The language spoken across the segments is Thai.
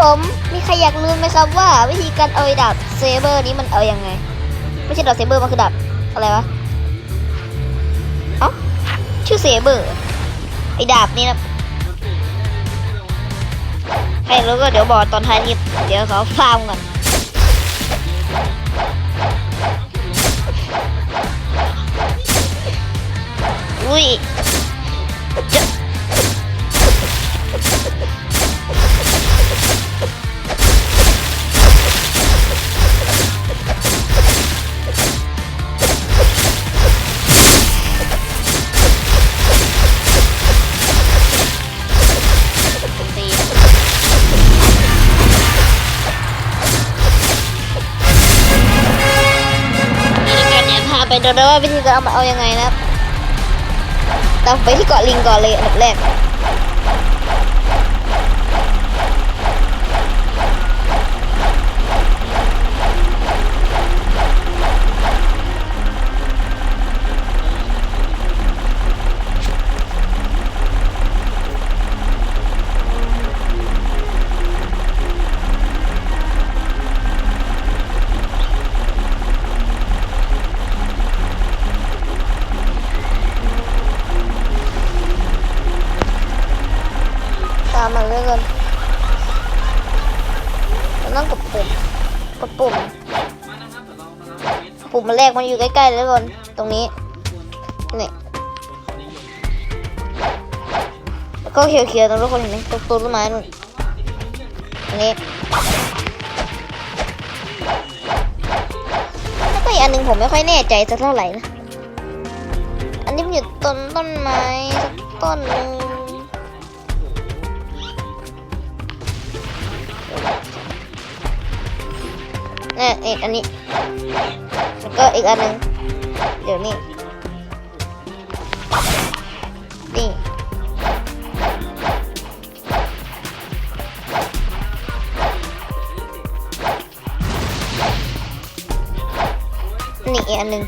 ผม มีใครอยากรู้ไหมครับว่าวิธีการเอาดาบเซเบอร์นี้มันเอายังไง ไม่ใช่ดาบเซเบอร์มันคือดาบอะไรวะ เอ้าชื่อเซเบอร์ ไอ้ดาบนี่นะให้รู้ก็เดี๋ยวบอกตอนท้ายคลิปเดี๋ยวเขาฟาร์มก่อนอุ้ยจะ เนี่ยพาไปดูด้วยว่าวิธีจะเอามาเอายังไงนะครับตาไปที่เกาะลิงก่อนเลยอันดับแรก ปุ่มมันแรกมันอยู่ใกล้ๆเลยทุกคนตรงนี้นี่แล้วก็เขียวๆตรงทุกคนเห็นไหมตรงต้นไม้นู่นอันนี้แล้วก็อีกอันหนึ่งผมไม่ค่อยแน่ใจสักเท่าไหร่นะอันนี้มันอยู่ต้นต้นไม้สักต้นหนึ่งนี่อีกอันนี้ แล้วก็อีกอันหนึ่งเดี๋ยวนี้นี่นี่อีกอันหนึ่ง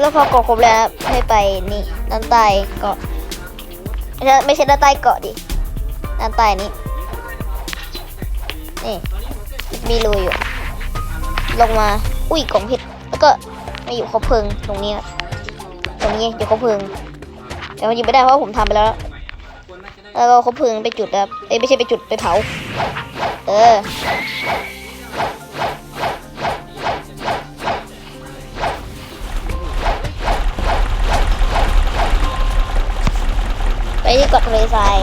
แล้วพอเกาะครบแล้วให้ไปนี่ด้านใต้เกาะไม่ใช่ไม่ใช่ด้านใต้เกาะดิด้านใต้นี้นี่ มีรูอยู่ ลงมา อุ้ยกล่องเพชรแล้วก็มาอยู่คบเพลิงตรงนี้ครับตรงนี้อยู่คบเพลิง แต่มันหยิบไม่ได้เพราะผมทำไปแล้ว แล้วก็คบเพลิงไปจุดครับเอ้ยไม่ใช่ไปจุดไปเผา เออไปที่กาะทะเลทราย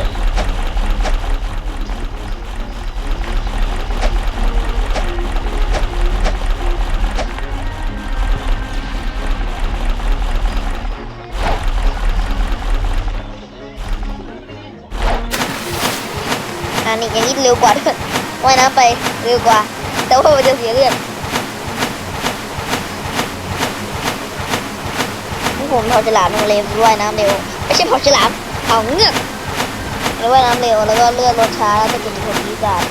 อันนี้อย่างนี้เร็วกว่าด้วยว่ายน้ำไปเร็วกว่า แต่ว่ามันจะเสียเลือดผมเผาฉลามลงเลวว่ายน้ำเร็วไม่ใช่เผาฉลามเผาเงือกแล้วว่ายน้ำเร็วแล้วก็เลือดลดช้าแล้วจะเป็นผลดีกาจ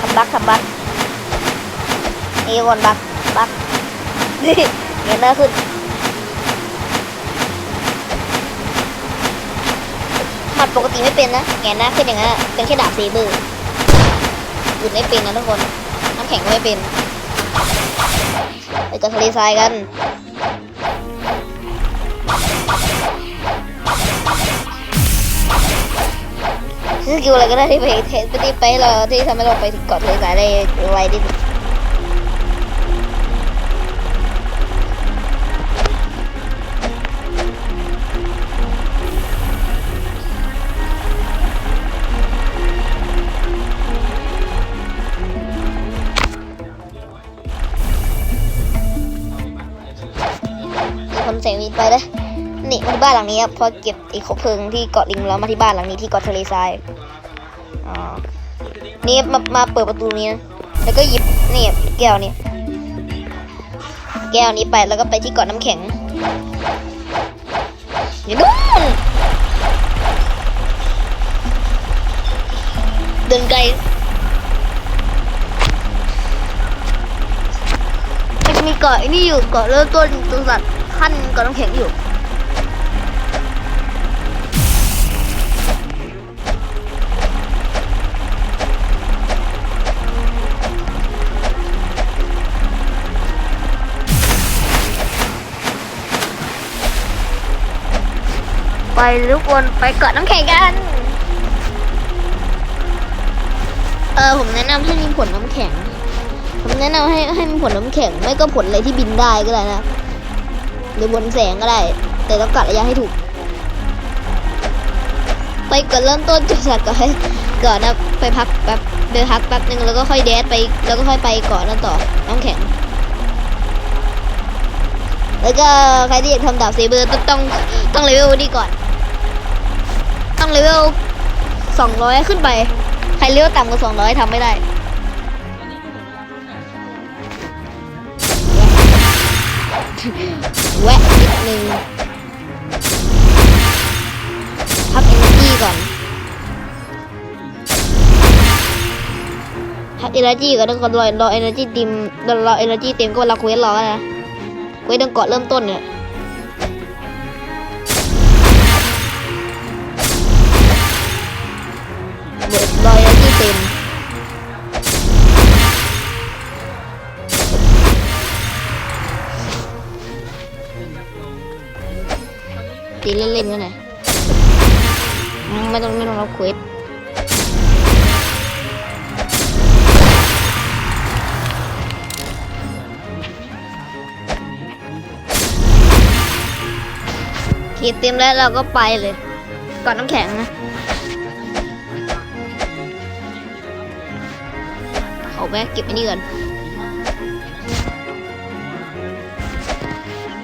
ทำบักทำบักนี่วนบักบักนี่เงี้ยหน้าขึ้น หมัด ปกติไม่เป็นนะแงนหน้าขึ้นอย่างนั้นเป็นแค่ดาบเซเบอร์หยุดไม่เป็นนะทุกคนน้ำแข็งก็ไม่เป็นไปกับทะเลทรายกันสกิลอะไรก็ได้ที่ไปเทสที่ไปให้เราที่ทำให้เราไปถึงเกาะทะเลทรายได้ไวที่สุด ไปเลยนี่มาที่บ้านหลังนี้ครับพอเก็บไอ้คบเพลิงที่เกาะลิงแล้วมาที่บ้านหลังนี้ที่เกาะทะเลทรายอ๋อนี่มามาเปิดประตูนี้นะแล้วก็หยิบนี่แก้วนี่แก้วนี้ไปแล้วก็ไปที่เกาะน้ำแข็งอยู่นู่นเดินไกลมันจะมีเกาะนี่อยู่เกาะเริ่มต้นตรงสัตว์ ขั้นก่อนน้แข็งอยู่ไปทุกคนไปเกาะน้ำแข็งกัน เออผมแนะนำให้มีผลน้ำแข็ง ผมแนะนำให้ให้มีผลน้ำแข็ง ไม่ก็ผลอะไรที่บินได้ก็ได้นะ หรือบนแสงก็ได้ แต่ต้องกัดระยะให้ถูก ไปก่อนเริ่มต้นจุดสักก่อนให้ก่อนนะไปพักแบบเดินพักแป๊บหนึ่งแล้วก็ค่อยแดดไปแล้วก็ค่อยไปเกาะนั้นต่อน้ำแข็ง แล้วก็ใครที่อยากทำดาบเซเบอร์ต้องต้องต้องเลเวลนี่ก่อน ต้องเลเวลสองร้อยขึ้นไป ใครเลเวลต่ำกว่าสองร้อยทำไม่ได้ แวะนิดนึงพักเอเนอร์จีก่อนพักเอเนอร์จีก่อนแล้วก็รอรอเอเนอร์จีเต็มรอรอเอเนอร์จีเต็มก็เวลาเควสรอนะเควสต้องเกาะเริ่มต้นเนี่ย ตีเล่นๆกันหน่อยไม่ต้องไม่ต้องรับเควสขีดเต็มแล้วเราก็ไปเลย ก่อนน้ำแข็งนะเอาแวะเก็บไอ้นี่ก่อน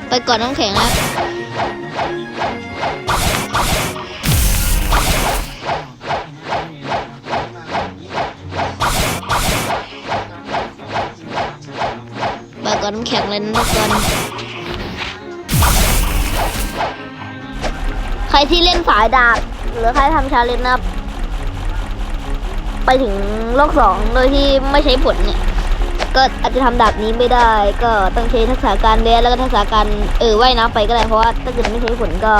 ไปก่อนน้ำแข็งแล้ว ก่อนน้ำแข็งเลยนะทุกคนใครที่เล่นสายดาบ หรือใครทำชาเลนจ์นับไปถึงโลกสองโดยที่ไม่ใช้ผลเนี่ย ก็อาจจะทำดาบนี้ไม่ได้ ก็ต้องใช้ทักษะการเดนแล้วก็ทักษะการเออว่ายน้ำไปก็ได้เพราะว่าถ้าเกิดไม่ใช้ผลก็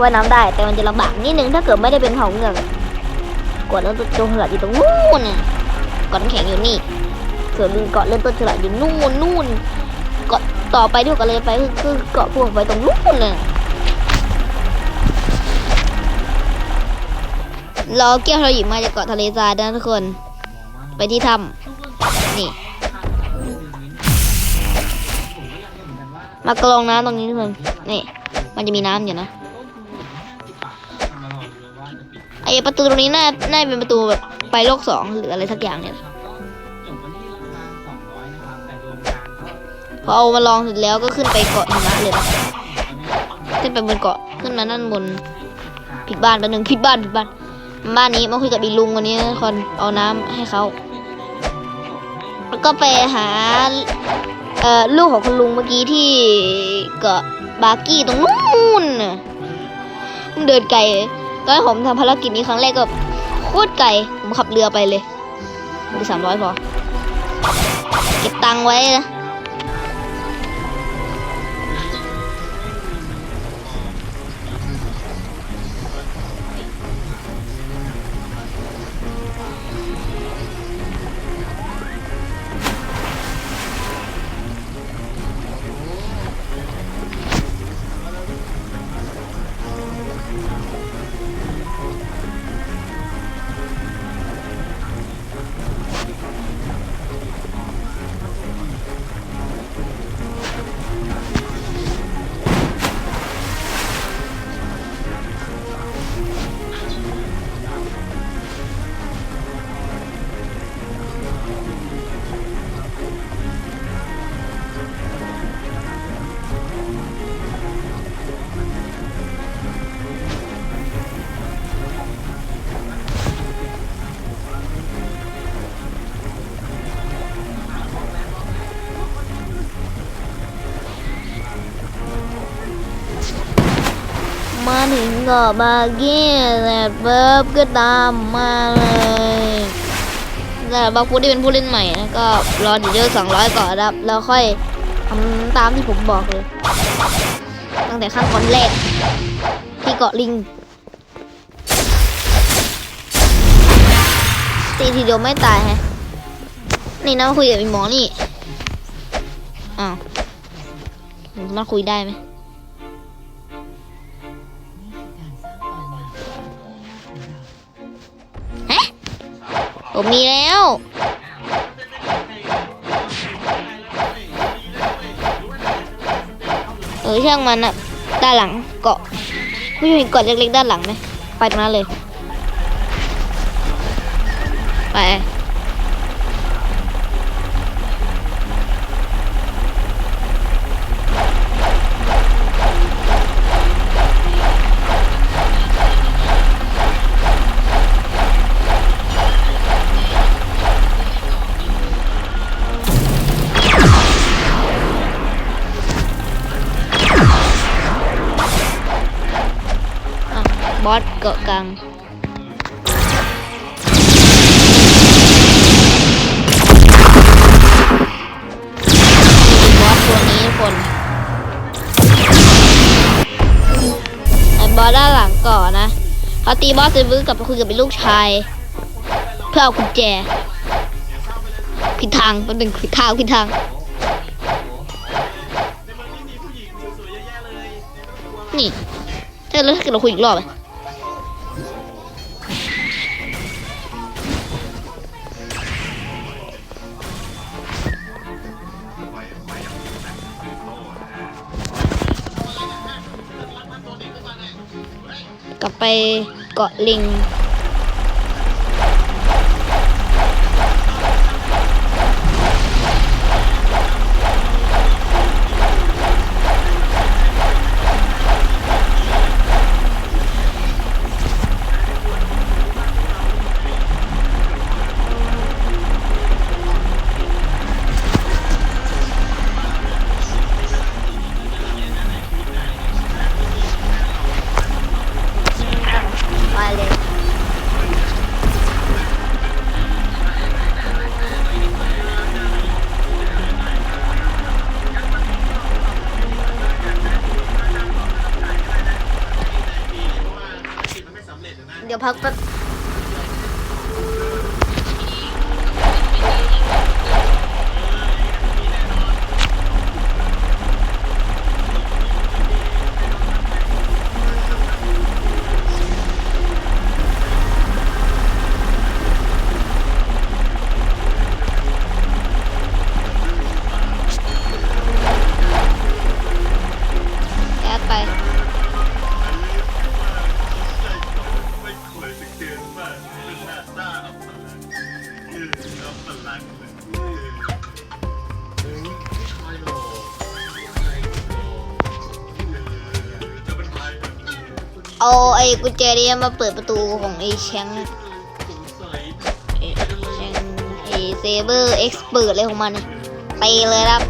ว่ายน้ำได้ แต่มันจะลำบากนิดนึงถ้าเกิดไม่ได้เป็นเผาเงือกกดแล้วตัวฉลาดอยู่ตรงนู้นน่ะเกาะน้ำแข็งอยู่นี่ ส่วนเกาะเริ่มต้นฉลาดอยู่นู่นนู่นเกาะต่อไปที่ผมกันเลยไปคือเกาะพวกไปตรงนู้นเลยรอเกี้ยวเราหยิบมาจากเกาะทะเลทรายนะทุกคน ไปที่ถ้ำนี่มากรองน้ำตรงนี้ทุกคนนี่ มันจะมีน้ำอยู่นะไอประตูตรงนี้น่าน่าเป็นประตูแบบไปโลกสองหรืออะไรสักอย่างเนี่ย พอเอามาลองเสร็จแล้วก็ขึ้นไปเกาะหิมะเลยนะขึ้นไปบนเกาะขึ้นมานั่นบนผิดบ้านแป๊บนึงผิดบ้านผิดบ้าน บ้านนี้มาคุยกับอีลุงวันนี้นะคนเอาน้ำให้เขาแล้วก็ไปหาเอ่อลูกของคุณลุงเมื่อกี้ที่เกาะบาร์กี้ตรงนู้นน่ะเดินไกลตอนที่ผมทำภารกิจนี้ครั้งแรกก็โคตรไกลผมขับเรือไปเลยดูสามร้อยพอเก็บตังค์ไว้นะ กาะบากี้แต่เบิร์บก็ตามมาเลยแต่บางผู้ที่เป็นผู้เล่นใหม่นะก็รอเดี๋ยวสองร้อยก่อนครับแล้วค่อยทำตามที่ผมบอกเลย ตั้งแต่ขั้นตอนแรกที่เกาะลิงตีทีเดียวไม่ตายฮะนี่นะมาคุยกับอ้หมอนี่อ้าวมาคุยได้ไหม ผมมีแล้ว เออช่างมันนะด้านหลังเกาะไม่เห็นเกาะเล็กๆด้านหลังไหมไปตรงนั้นเลย ไปาะกลางบอสตัวนี้คนไอ้บอสด้านหลังก่อนนะเขาตีบอสเสร็จกลับไปคุยกับเป็นลูกชาย เพื่อเอากุญแจผิดทางมันเป็นผิดทางผิดทางนี่ถ้าเราถ้าเกิดเราคุยอีกรอบอะก ไปเกาะลิง เเอาไอ้กุญแจนี้มาเปิดประตูของไอ้แชงค์สงสัยไอ้แชงไอ้เซเบอร์เอ็กซ์เปิดอะไรของมันไปเลยครับ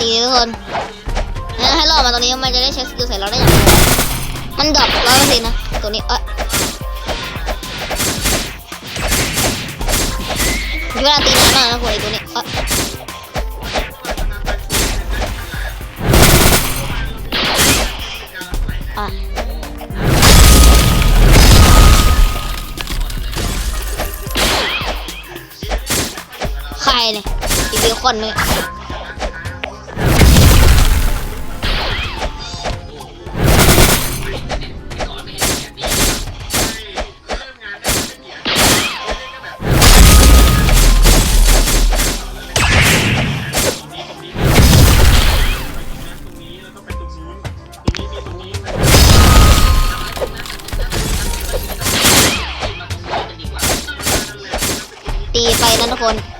ตีทุกคนงั้นให้รอดมาตรงนี้มันจะได้ใช้สกิลใส่เราได้อย่างไร มันดรอปร้อยเปอร์เซ็นต์นะตัวนี้เอ้ยมีเวลาตีนานมากนะคุณไอตัวนี้เอ้ยอะใครเนี่ยอีเบคอนเนี่ย ทุกคนนี่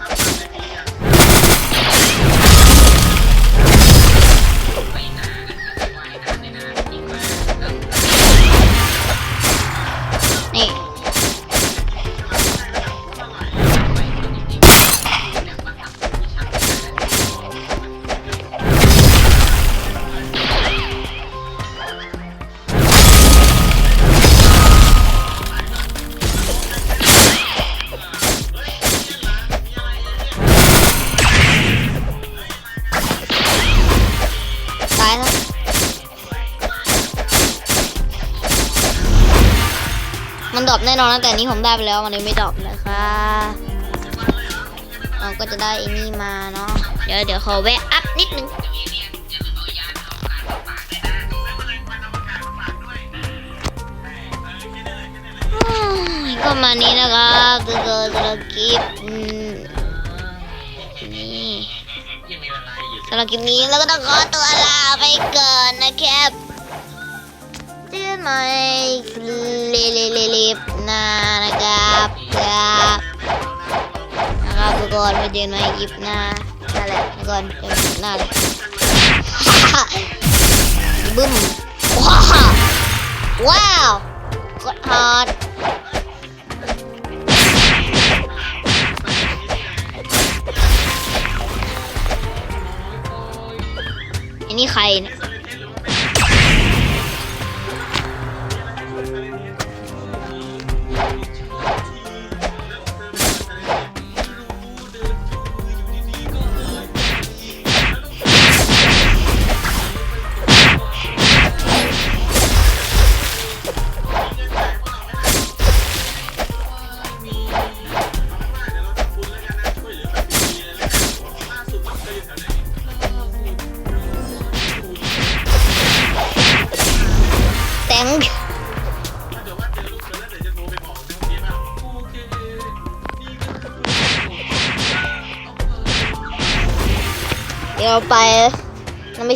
นอน่นอนนะแต่นี้ผมได้ไปแล้วมันเลยไม่ดรอปนะคะเราก็จะได้ไอ้นี่มาเนาะเดี๋ยวเดี๋ยวขอแวะอัพนิดนึงก็มานี้นะครับคือเกิดสำหรับคลิปนี่สำหรับคลิปนี้แล้วก็ต้องขอตัวลาไปก่อนนะครับเจอกันใหม่เรเรเรเร หน้านะครับครับนะครับทุกคนไปเจอกันใหม่คลิปหน้านั่นแหละทุกคนเจอกันคลิปหน้าเลยบึ้มว้าวว้าวกดฮาร์ดอันนี้ใครเนี่ย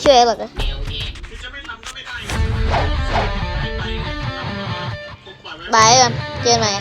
ช่วยหรอกนะบายก่อนเจอกันใหม่